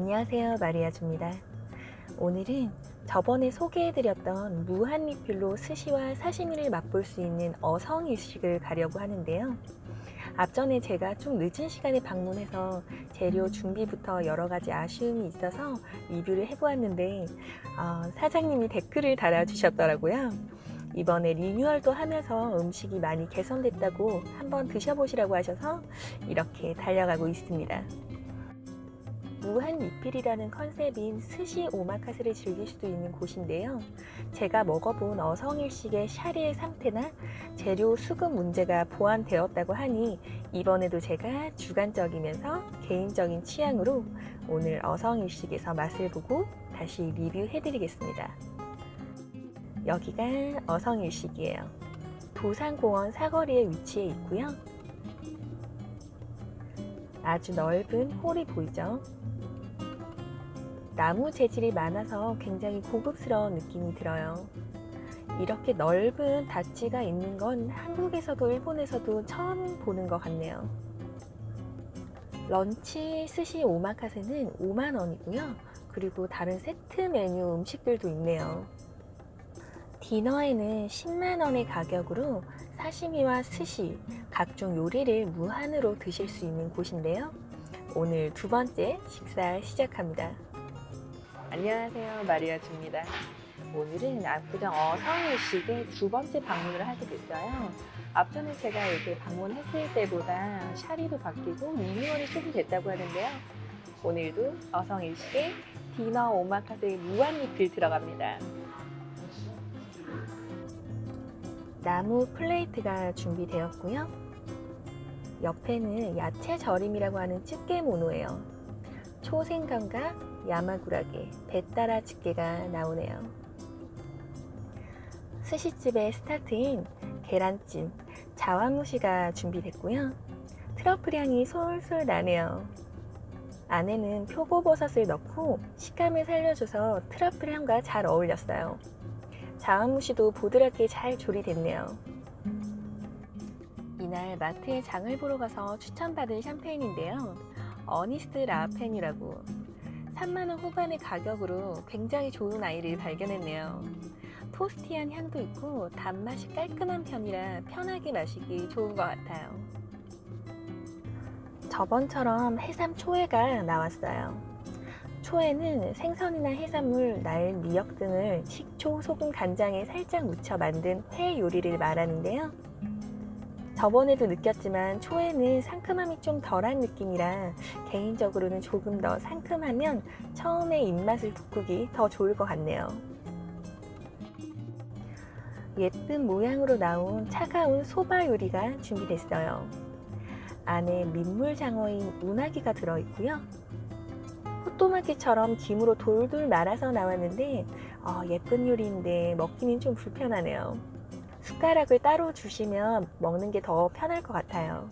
안녕하세요. 마리아주입니다. 오늘은 저번에 소개해드렸던 무한 리필로 스시와 사시미를 맛볼 수 있는 어성 일식을 가려고 하는데요. 앞전에 제가 좀 늦은 시간에 방문해서 재료 준비부터 여러 가지 아쉬움이 있어서 리뷰를 해보았는데 어, 사장님이 댓글을 달아주셨더라고요. 이번에 리뉴얼도 하면서 음식이 많이 개선됐다고 한번 드셔보시라고 하셔서 이렇게 달려가고 있습니다. 무한 리필이라는 컨셉인 스시 오마카세를 즐길 수도 있는 곳인데요. 제가 먹어본 어성일식의 샤리의 상태나 재료 수급 문제가 보완되었다고 하니 이번에도 제가 주관적이면서 개인적인 취향으로 오늘 어성일식에서 맛을 보고 다시 리뷰해드리겠습니다. 여기가 어성일식이에요. 도산공원 사거리에 위치해 있고요. 아주 넓은 홀이 보이죠? 나무 재질이 많아서 굉장히 고급스러운 느낌이 들어요. 이렇게 넓은 다치가 있는 건 한국에서도 일본에서도 처음 보는 것 같네요. 런치 스시 오마카세는 5만 원이고요. 그리고 다른 세트 메뉴 음식들도 있네요. 디너에는 10만 원의 가격으로 사시미와 스시, 각종 요리를 무한으로 드실 수 있는 곳인데요. 오늘 두 번째 식사 시작합니다. 안녕하세요. 마리아 주입니다. 오늘은 압구정 어성일식의 두 번째 방문을 하게 됐어요. 앞전에 제가 이렇게 방문했을 때보다 샤리도 바뀌고 리뉴얼이 조금 됐다고 하는데요. 오늘도 어성일식의 디너 오마카세 무한 리필 들어갑니다. 나무 플레이트가 준비되었고요. 옆에는 야채 절임이라고 하는 집게 모노예요. 초생강과 야마구라게, 배따라 집게가 나오네요. 스시집의 스타트인 계란찜, 자완무시가 준비됐고요. 트러플 향이 솔솔 나네요. 안에는 표고버섯을 넣고 식감을 살려줘서 트러플 향과 잘 어울렸어요. 자완무시도 보드랍게 잘 조리됐네요. 이날 마트에 장을 보러 가서 추천받은 샴페인인데요. 어니스트 라펜이라고 3만원 후반의 가격으로 굉장히 좋은 아이를 발견했네요. 토스티한 향도 있고 단맛이 깔끔한 편이라 편하게 마시기 좋은 것 같아요. 저번처럼 해삼 초회가 나왔어요. 초에는 생선이나 해산물, 날, 미역 등을 식초, 소금, 간장에 살짝 묻혀 만든 회 요리를 말하는데요. 저번에도 느꼈지만 초에는 상큼함이 좀 덜한 느낌이라 개인적으로는 조금 더 상큼하면 처음에 입맛을 돋구기 더 좋을 것 같네요. 예쁜 모양으로 나온 차가운 소바 요리가 준비됐어요. 안에 민물장어인 운하기가 들어있고요. 호또마기처럼 김으로 돌돌 말아서 나왔는데 어, 예쁜 요리인데 먹기는 좀 불편하네요. 숟가락을 따로 주시면 먹는 게 더 편할 것 같아요.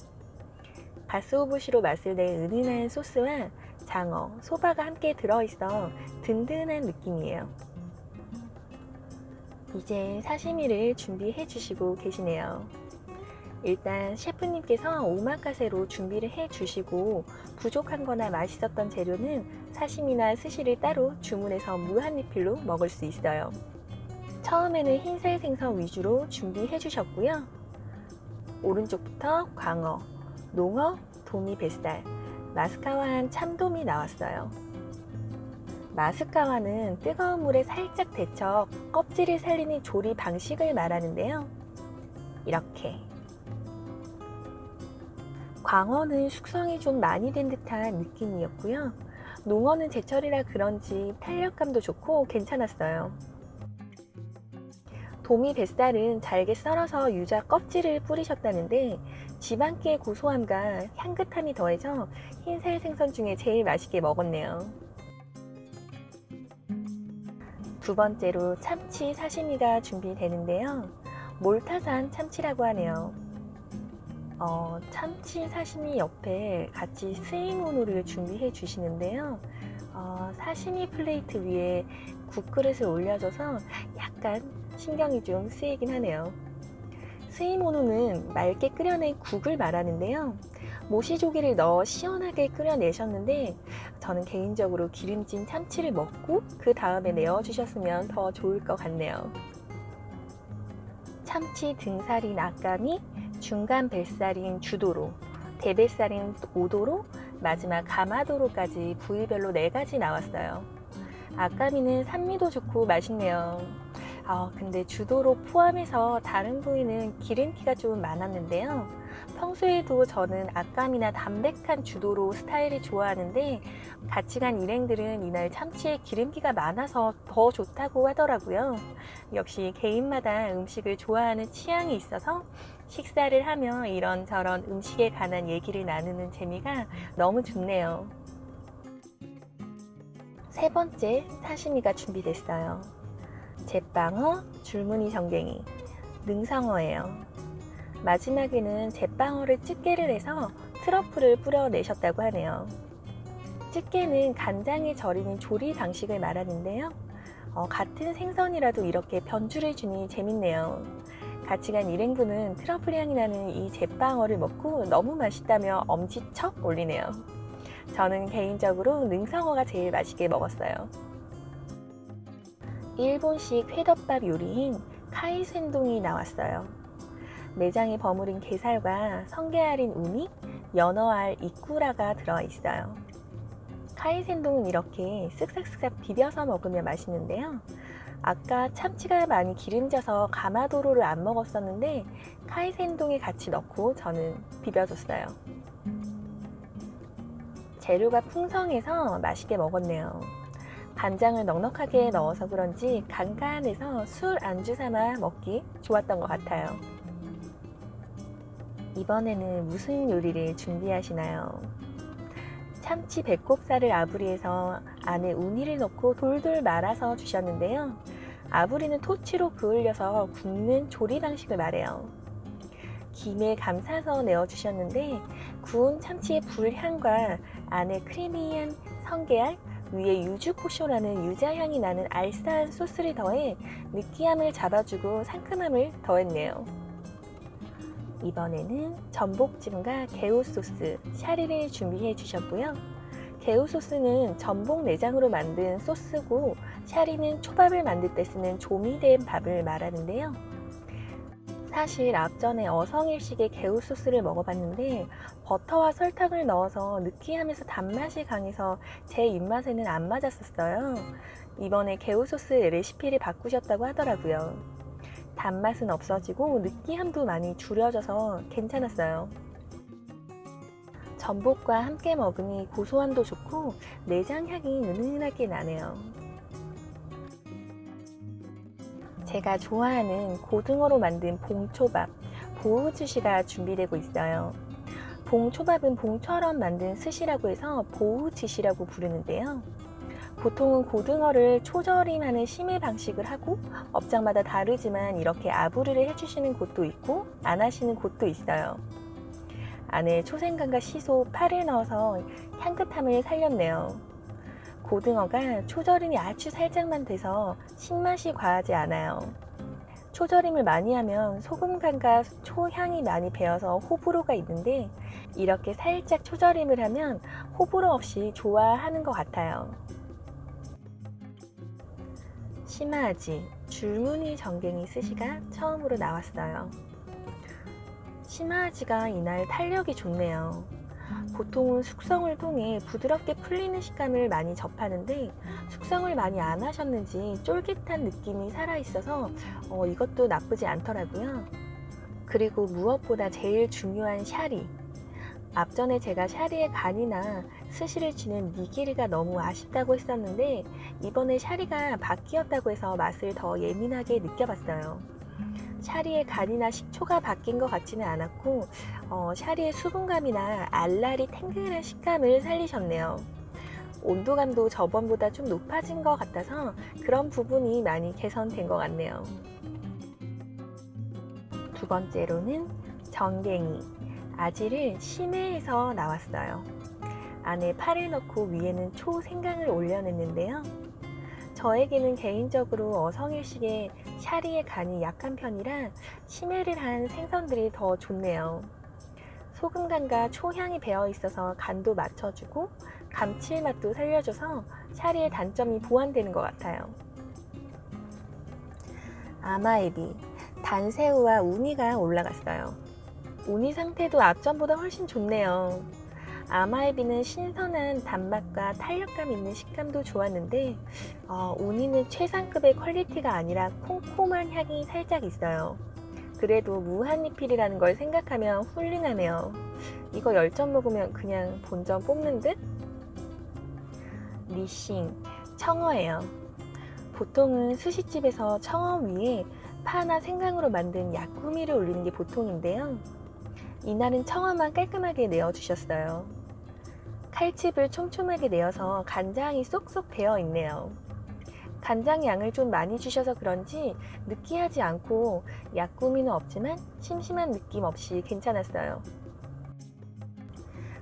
가스오부시로 맛을 낸 은은한 소스와 장어, 소바가 함께 들어있어 든든한 느낌이에요. 이제 사시미를 준비해 주시고 계시네요. 일단 셰프님께서 오마카세로 준비를 해 주시고 부족한 거나 맛있었던 재료는 사시미나 스시를 따로 주문해서 무한 리필로 먹을 수 있어요. 처음에는 흰살 생선 위주로 준비해 주셨고요. 오른쪽부터 광어, 농어, 도미 뱃살, 마스카와한 참돔이 나왔어요. 마스카와는 뜨거운 물에 살짝 데쳐 껍질을 살리는 조리 방식을 말하는데요. 이렇게 광어는 숙성이 좀 많이 된 듯한 느낌이었고요. 농어는 제철이라 그런지 탄력감도 좋고 괜찮았어요. 도미 뱃살은 잘게 썰어서 유자 껍질을 뿌리셨다는데 지방기의 고소함과 향긋함이 더해져 흰살 생선 중에 제일 맛있게 먹었네요. 두 번째로 참치 사시미가 준비되는데요. 몰타산 참치라고 하네요. 어, 참치 사시미 옆에 같이 스이모노를 준비해 주시는데요. 어, 사시미 플레이트 위에 국그릇을 올려줘서 약간 신경이 좀 쓰이긴 하네요. 스이모노는 맑게 끓여낸 국을 말하는데요. 모시조개를 넣어 시원하게 끓여내셨는데 저는 개인적으로 기름진 참치를 먹고 그 다음에 내어주셨으면 더 좋을 것 같네요. 참치 등살인 아까미, 중간 뱃살인 주도로, 대뱃살인 오도로, 마지막 가마도로까지 부위별로 4가지 나왔어요. 아까미는 산미도 좋고 맛있네요. 아, 근데 주도로 포함해서 다른 부위는 기름기가 좀 많았는데요. 평소에도 저는 아까미나 담백한 주도로 스타일을 좋아하는데 같이 간 일행들은 이날 참치에 기름기가 많아서 더 좋다고 하더라고요. 역시 개인마다 음식을 좋아하는 취향이 있어서 식사를 하며 이런저런 음식에 관한 얘기를 나누는 재미가 너무 좋네요. 세 번째 사시미가 준비됐어요. 제빵어, 줄무늬 전갱이, 능상어예요. 마지막에는 제빵어를 집게를 해서 트러플을 뿌려내셨다고 하네요. 집게는 간장에 절이는 조리 방식을 말하는데요. 어, 같은 생선이라도 이렇게 변주를 주니 재밌네요. 같이 간 일행분은 트러플 향이 나는 이 제빵어를 먹고 너무 맛있다며 엄지척 올리네요. 저는 개인적으로 능성어가 제일 맛있게 먹었어요. 일본식 회덮밥 요리인 카이센동이 나왔어요. 내장에 버무린 게살과 성게알인 우니, 연어알 이꾸라가 들어있어요. 카이센동은 이렇게 쓱싹쓱싹 비벼서 먹으면 맛있는데요. 아까 참치가 많이 기름져서 가마도로를 안 먹었었는데 카이센동에 같이 넣고 저는 비벼줬어요. 재료가 풍성해서 맛있게 먹었네요. 간장을 넉넉하게 넣어서 그런지 간간해서 술 안주 삼아 먹기 좋았던 것 같아요. 이번에는 무슨 요리를 준비하시나요? 참치 배꼽살을 아부리에서 안에 우니를 넣고 돌돌 말아서 주셨는데요. 아부리는 토치로 그을려서 굽는 조리 방식을 말해요. 김에 감싸서 내어주셨는데 구운 참치의 불향과 안에 크리미한 성게알, 위에 유주코쇼라는 유자향이 나는 알싸한 소스를 더해 느끼함을 잡아주고 상큼함을 더했네요. 이번에는 전복찜과 개우 소스, 샤리를 준비해 주셨고요. 개우 소스는 전복 내장으로 만든 소스고 샤리는 초밥을 만들 때 쓰는 조미된 밥을 말하는데요. 사실 앞전에 어성일식의 개우 소스를 먹어봤는데 버터와 설탕을 넣어서 느끼하면서 단맛이 강해서 제 입맛에는 안 맞았었어요. 이번에 개우 소스 레시피를 바꾸셨다고 하더라고요. 단맛은 없어지고 느끼함도 많이 줄여져서 괜찮았어요. 전복과 함께 먹으니 고소함도 좋고 내장 향이 은은하게 나네요. 제가 좋아하는 고등어로 만든 봉초밥, 보우즈시가 준비되고 있어요. 봉초밥은 봉처럼 만든 스시라고 해서 보우즈시라고 부르는데요. 보통은 고등어를 초절임하는 심해 방식을 하고 업장마다 다르지만 이렇게 아부르를 해주시는 곳도 있고 안 하시는 곳도 있어요. 안에 초생강과 시소, 파를 넣어서 향긋함을 살렸네요. 고등어가 초절임이 아주 살짝만 돼서 신맛이 과하지 않아요. 초절임을 많이 하면 소금간과 초향이 많이 배어서 호불호가 있는데 이렇게 살짝 초절임을 하면 호불호 없이 좋아하는 것 같아요. 심화아지, 줄무늬 전갱이 스시가 처음으로 나왔어요. 심화아지가 이날 탄력이 좋네요. 보통은 숙성을 통해 부드럽게 풀리는 식감을 많이 접하는데 숙성을 많이 안 하셨는지 쫄깃한 느낌이 살아있어서 어, 이것도 나쁘지 않더라고요. 그리고 무엇보다 제일 중요한 샤리. 앞전에 제가 샤리의 간이나 스시를 치는 니기리가 너무 아쉽다고 했었는데 이번에 샤리가 바뀌었다고 해서 맛을 더 예민하게 느껴봤어요. 샤리의 간이나 식초가 바뀐 것 같지는 않았고 어, 샤리의 수분감이나 알알이 탱글한 식감을 살리셨네요. 온도감도 저번보다 좀 높아진 것 같아서 그런 부분이 많이 개선된 것 같네요. 두 번째로는 전갱이, 아지를 심해에서 나왔어요. 안에 파를 넣고 위에는 초 생강을 올려냈는데요. 저에게는 개인적으로 어성일식의 샤리의 간이 약한 편이라 심해를 한 생선들이 더 좋네요. 소금간과 초향이 배어 있어서 간도 맞춰주고 감칠맛도 살려줘서 샤리의 단점이 보완되는 것 같아요. 아마에비, 단새우와 우니가 올라갔어요. 우니 상태도 앞전보다 훨씬 좋네요. 아마에비는 신선한 단맛과 탄력감 있는 식감도 좋았는데 어, 우니는 최상급의 퀄리티가 아니라 콩콩한 향이 살짝 있어요. 그래도 무한리필이라는 걸 생각하면 훌륭하네요. 이거 10점 먹으면 그냥 본전 뽑는 듯? 리싱, 청어예요. 보통은 스시집에서 청어 위에 파나 생강으로 만든 야꾸미를 올리는 게 보통인데요. 이날은 청어만 깔끔하게 내어주셨어요. 칼집을 촘촘하게 내어서 간장이 쏙쏙 배어 있네요. 간장 양을 좀 많이 주셔서 그런지 느끼하지 않고 약구미는 없지만 심심한 느낌 없이 괜찮았어요.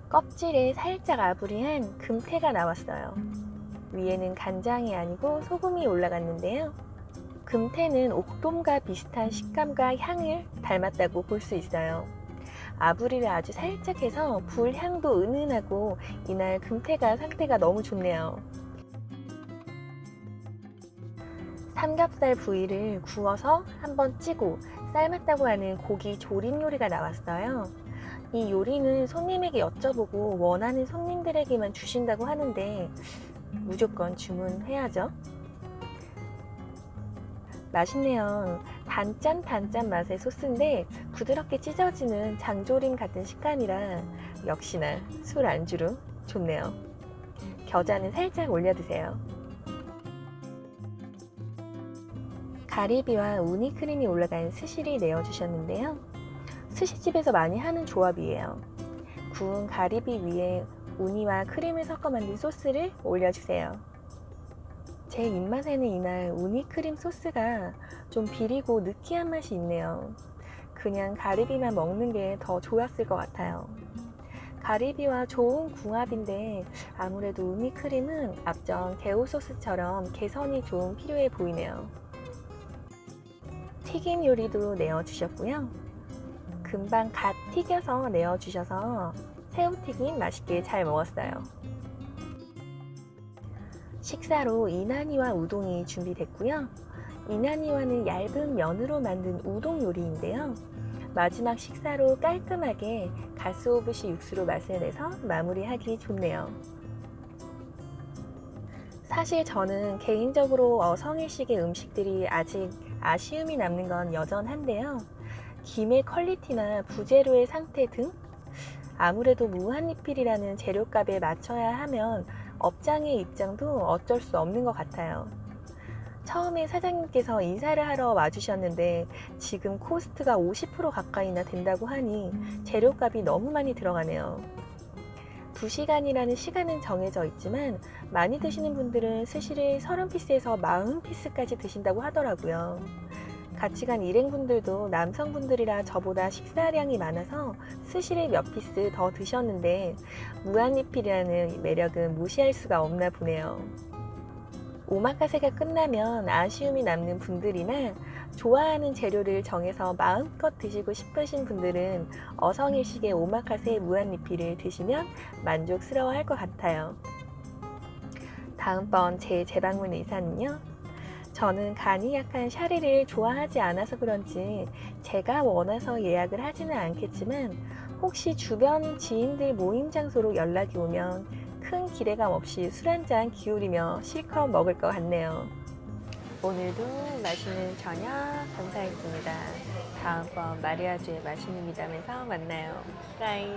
껍질에 살짝 아부리한 금태가 나왔어요. 위에는 간장이 아니고 소금이 올라갔는데요. 금태는 옥돔과 비슷한 식감과 향을 닮았다고 볼 수 있어요. 아부리를 아주 살짝 해서 불향도 은은하고 이날 금태가 상태가 너무 좋네요. 삼겹살 부위를 구워서 한번 찌고 삶았다고 하는 고기 조림 요리가 나왔어요. 이 요리는 손님에게 여쭤보고 원하는 손님들에게만 주신다고 하는데 무조건 주문해야죠. 맛있네요. 단짠 단짠 맛의 소스인데 부드럽게 찢어지는 장조림 같은 식감이라 역시나 술 안주로 좋네요. 겨자는 살짝 올려 드세요. 가리비와 우니 크림이 올라간 스시를 내어주셨는데요. 스시집에서 많이 하는 조합이에요. 구운 가리비 위에 우니와 크림을 섞어 만든 소스를 올려주세요. 제 입맛에는 이날 우니 크림 소스가 좀 비리고 느끼한 맛이 있네요. 그냥 가리비만 먹는 게 더 좋았을 것 같아요. 가리비와 좋은 궁합인데 아무래도 우니 크림은 앞전 개우 소스처럼 개선이 좀 필요해 보이네요. 튀김 요리도 내어주셨고요. 금방 갓 튀겨서 내어주셔서 새우튀김 맛있게 잘 먹었어요. 식사로 이나니와 우동이 준비됐고요. 이나니와는 얇은 면으로 만든 우동 요리인데요. 마지막 식사로 깔끔하게 가스오부시 육수로 맛을 내서 마무리하기 좋네요. 사실 저는 개인적으로 어성일식의 음식들이 아직 아쉬움이 남는 건 여전한데요. 김의 퀄리티나 부재료의 상태 등 아무래도 무한리필이라는 재료값에 맞춰야 하면 업장의 입장도 어쩔 수 없는 것 같아요. 처음에 사장님께서 인사를 하러 와주셨는데 지금 코스트가 50% 가까이나 된다고 하니 재료값이 너무 많이 들어가네요. 2시간이라는 시간은 정해져 있지만 많이 드시는 분들은 스시를 30피스에서 40피스까지 드신다고 하더라고요. 같이 간 일행분들도 남성분들이라 저보다 식사량이 많아서 스시를 몇 피스 더 드셨는데 무한리필이라는 매력은 무시할 수가 없나 보네요. 오마카세가 끝나면 아쉬움이 남는 분들이나 좋아하는 재료를 정해서 마음껏 드시고 싶으신 분들은 어성일식의 오마카세 무한리필을 드시면 만족스러워 할 것 같아요. 다음번 제 재방문 의사는요. 저는 간이 약한 샤리를 좋아하지 않아서 그런지 제가 원해서 예약을 하지는 않겠지만 혹시 주변 지인들 모임 장소로 연락이 오면 큰 기대감 없이 술 한잔 기울이며 실컷 먹을 것 같네요. 오늘도 맛있는 저녁 감사했습니다. 다음번 마리아주의 맛있는 미담에서 만나요. 빠이.